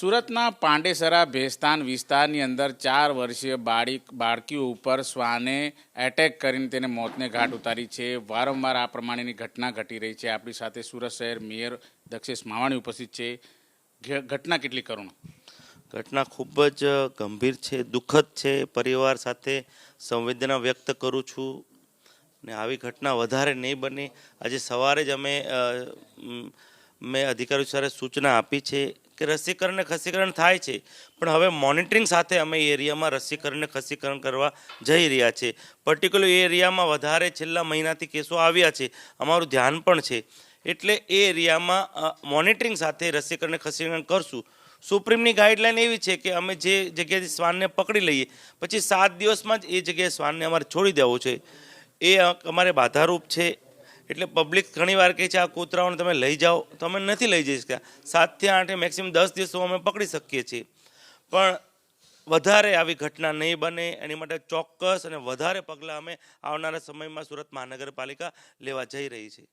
સુરતના પાંડેસરા ભેસ્તાન વિસ્તારની અંદર ચાર વર્ષીય બાળક, બાળકીઓ ઉપર શ્વાને એટેક કરીને તેને મોતને ઘાટ ઉતારી છે. વારંવાર આ પ્રમાણેની ઘટના ઘટી રહી છે. આપણી સાથે સુરત શહેર મેયર દક્ષેશ માવાણી ઉપસ્થિત છે. ઘટના કેટલી કરુણ? ઘટના ખૂબ જ ગંભીર છે, દુઃખદ છે. પરિવાર સાથે સંવેદના વ્યક્ત કરું છું ને આવી ઘટના વધારે નહીં બને. આજે સવારે જ અમે મેં અધિકારીઓ સૂચના આપી છે. કે રસીકરણને ખસીકરણ થાય છે. પણ હવે મોનિટરિંગ સાથે અમે એરિયામાં રસીકરણને ખસીકરણ કરવા જઈ રહ્યા છે. પર્ટિક્યુલર એરિયામાં વધારે છેલ્લા મહિનાથી કેસો આવ્યા છે. અમારું ધ્યાન પણ છે. એટલે એ એરિયામાં મોનિટરિંગ સાથે રસીકરણને ખસીકરણ કરશું. સુપ્રીમની ગાઈડલાઈન એવી છે કે અમે જે જગ્યાએથી શ્વાનને પકડી લઈએ, પછી સાત દિવસમાં જ એ જગ્યાએ શ્વાનને અમારે છોડી દેવું છે. એ અમારે બાધારૂપ છે. એટલે પબ્લિક ઘણીવાર કહે છે, આ કૂતરાઓને તમે લઈ જાઓ. તો અમે નથી લઈ જઈ શકતા સાતથી આઠે મેક્સિમમ દસ દિવસો અમે પકડી શકીએ છીએ. પણ વધારે આવી ઘટના નહીં બને. એની માટે ચોક્કસ અને વધારે પગલાં અમે આવનારા સમયમાં સુરત મહાનગરપાલિકા લેવા જઈ રહી છે.